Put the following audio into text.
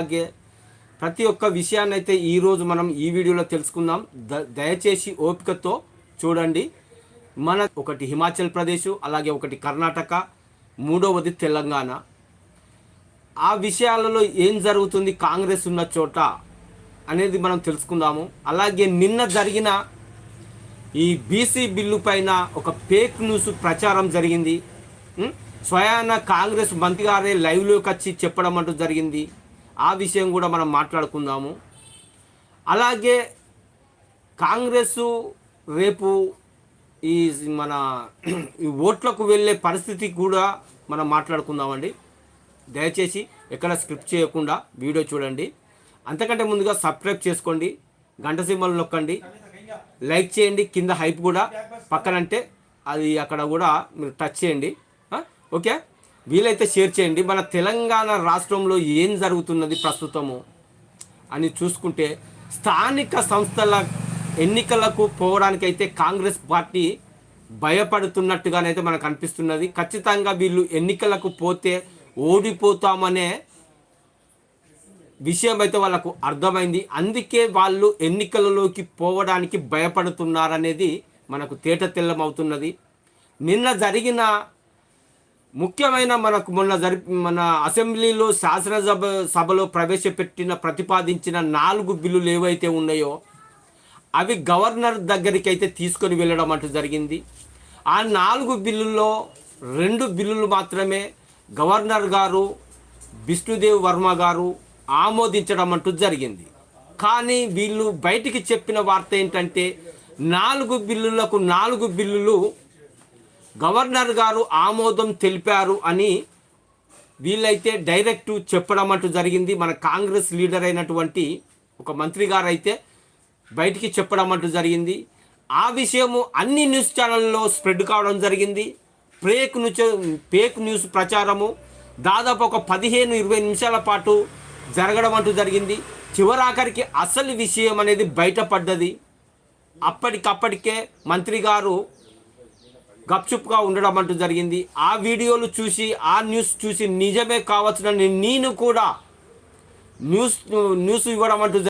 అలాగే ప్రతి ఒక్క విషయాన్ని అయితే ఈరోజు మనం ఈ వీడియోలో తెలుసుకుందాం. ద దయచేసి ఓపికతో చూడండి. మన ఒకటి హిమాచల్ ప్రదేశ్ అలాగే ఒకటి కర్ణాటక మూడవది తెలంగాణ. ఆ విషయాలలో ఏం జరుగుతుంది కాంగ్రెస్ ఉన్న చోట అనేది మనం తెలుసుకుందాము. అలాగే నిన్న జరిగిన ఈ బీసీ బిల్లు పైన ఒక ఫేక్ న్యూస్ ప్రచారం జరిగింది. స్వయాన కాంగ్రెస్ మంత్రి గారే లైవ్లోకి వచ్చి చెప్పడం అంటూ జరిగింది. ఆ విషయం కూడా మనం మాట్లాడుకుందాము. అలాగే కాంగ్రెస్ రేపు ఈ మన ఈ ఓట్లకు వెళ్ళే పరిస్థితి కూడా మనం మాట్లాడుకుందామండి. దయచేసి ఎక్కడ స్క్రిప్ట్ చేయకుండా వీడియో చూడండి. అంతకంటే ముందుగా సబ్స్క్రైబ్ చేసుకోండి. గంట సింబల్ నొక్కండి. లైక్ చేయండి. కింద హైప్ కూడా పక్కనంటే అది అక్కడ కూడా మీరు టచ్ చేయండి. ఓకే? వీలైతే షేర్ చేయండి. మన తెలంగాణ రాష్ట్రంలో ఏం జరుగుతున్నది ప్రస్తుతము అని చూసుకుంటే స్థానిక సంస్థల ఎన్నికలకు పోవడానికైతే కాంగ్రెస్ పార్టీ భయపడుతున్నట్టుగానైతే మనకు అనిపిస్తున్నది. ఖచ్చితంగా వీళ్ళు ఎన్నికలకు పోతే ఓడిపోతామనే విషయం అయితే వాళ్ళకు అర్థమైంది. అందుకే వాళ్ళు ఎన్నికలలోకి పోవడానికి భయపడుతున్నారనేది మనకు తేట తెల్లమవుతున్నది. నిన్న జరిగిన ముఖ్యమైన మనకు మొన్న జరి మన అసెంబ్లీలో శాసనసభ సభలో ప్రవేశపెట్టిన ప్రతిపాదించిన నాలుగు బిల్లులు ఏవైతే ఉన్నాయో అవి గవర్నర్ దగ్గరికి అయితే తీసుకొని వెళ్ళడం అంటూ జరిగింది. ఆ నాలుగు బిల్లుల్లో రెండు బిల్లులు మాత్రమే గవర్నర్ గారు విష్ణుదేవ్ వర్మ గారు ఆమోదించడం అంటూ జరిగింది. కానీ వీళ్ళు బయటికి చెప్పిన వార్త ఏంటంటే నాలుగు బిల్లులకు నాలుగు బిల్లులు గవర్నర్ గారు ఆమోదం తెలిపారు అని వీళ్ళైతే డైరెక్ట్ చెప్పడం అంటూ జరిగింది. మన కాంగ్రెస్ లీడర్ అయినటువంటి ఒక మంత్రి గారు అయితే బయటికి చెప్పడం అంటూ జరిగింది. ఆ విషయము అన్ని న్యూస్ ఛానల్లో స్ప్రెడ్ కావడం జరిగింది. ఫేక్ న్యూస్ ఫేక్ న్యూస్ ప్రచారము దాదాపు ఒక పదిహేను ఇరవై నిమిషాల పాటు జరగడం అంటూ జరిగింది. చివరాఖరికి అసలు విషయం అనేది బయటపడ్డది. అప్పటికప్పటికే మంత్రి గారు గప్చుప్గా ఉండడం అంటూ జరిగింది. ఆ వీడియోలు చూసి ఆ న్యూస్ చూసి నిజమే కావచ్చునని నేను కూడా న్యూస్ న్యూస్ ఇవ్వడం అంటూ